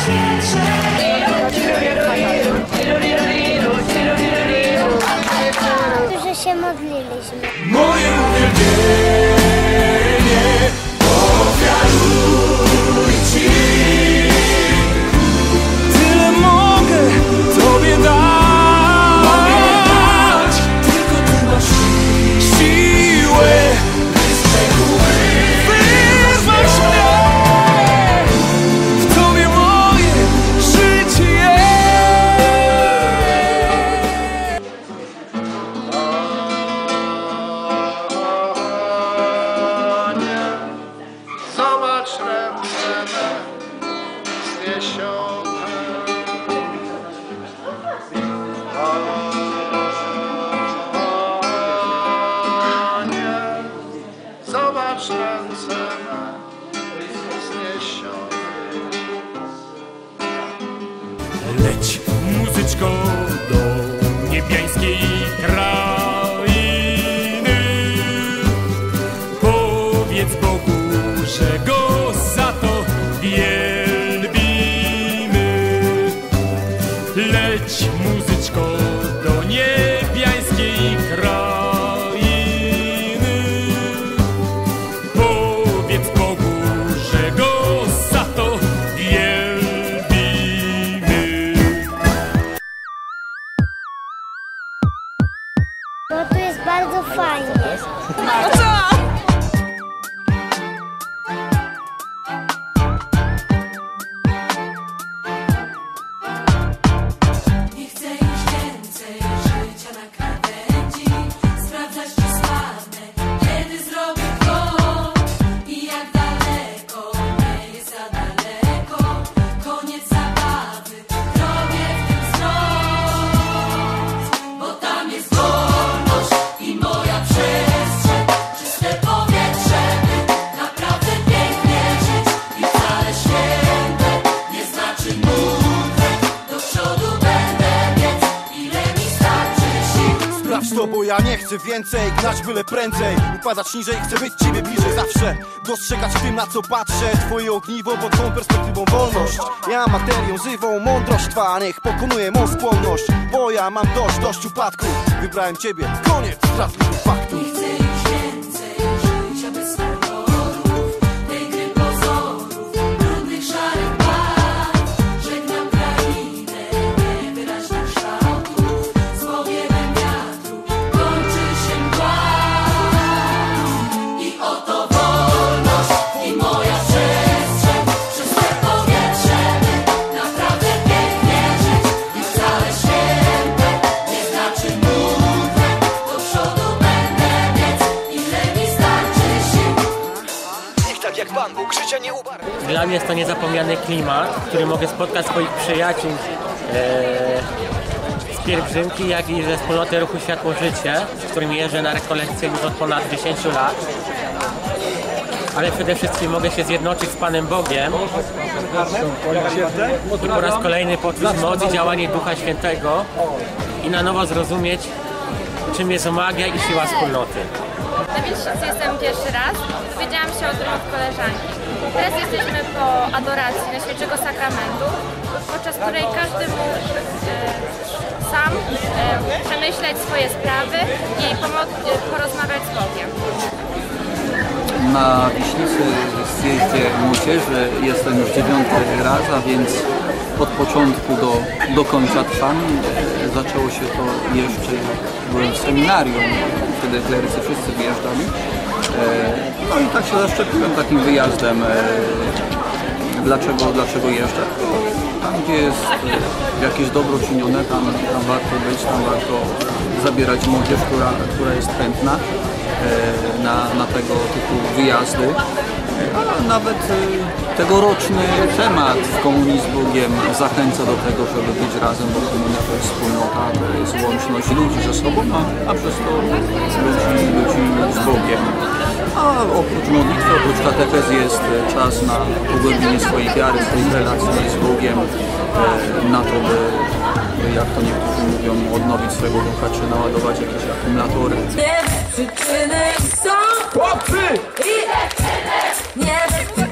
najświętsze. Którzy się modliliśmy. Leć muzyczko do niebiańskiej to, bo ja nie chcę więcej Gnać byle prędzej, upadać niżej Chcę być ciebie bliżej. Zawsze Dostrzegać w tym, na co patrzę. Twoje ogniwo, bo twą perspektywą wolność. Ja materią żywą, mądrość twa Niech pokonuje mą skłonność. Bo ja mam dość, dość upadku. Wybrałem ciebie, koniec. Strasznych Dla mnie jest to niezapomniany klimat, w którym mogę spotkać swoich przyjaciół e, z pielgrzymki, jak i ze wspólnoty ruchu Światło Życie, z którym jeżdżę na rekolekcje już od ponad 10 lat. Ale przede wszystkim mogę się zjednoczyć z Panem Bogiem i po raz kolejny poczuć moc i działanie Ducha Świętego i na nowo zrozumieć, czym jest magia i siła wspólnoty. Na Wilczycy jestem pierwszy raz. Dowiedziałam się o tym od koleżanki. Teraz jesteśmy po adoracji Najświętszego Sakramentu, podczas której każdy mógł e, sam e, przemyśleć swoje sprawy i e, porozmawiać z Bogiem. Na Wiśnicy zjeździe młodzieży jestem już dziewiąty raz, a więc od początku do, do końca trwam. Zaczęło się to jeszcze byłem w seminarium, wtedy klerycy wszyscy wyjeżdżali. E, No i tak się zaszczepiłem takim wyjazdem. e, Dlaczego, dlaczego jeżdżę? Tam gdzie jest e, jakieś dobro czynione, tam, tam warto być, tam warto zabierać młodzież, która, która jest chętna. na, na tego typu wyjazdy. A nawet e, tegoroczny temat komunizm z Bogiem zachęca do tego, żeby być razem, bo komunia to jest wspólnota, to jest łączność ludzi ze sobą, a, a przez to ludzi, ludzi z Bogiem. A oprócz modlitwy, oprócz katechezy jest e, czas na pogłębienie swojej wiary, swoich relacji z Bogiem, e, na to, by, jak to niektórzy mówią, odnowić swojego ducha, czy naładować jakieś akumulatory. Nie przyczyny są Chłopcy! I nie przyczyny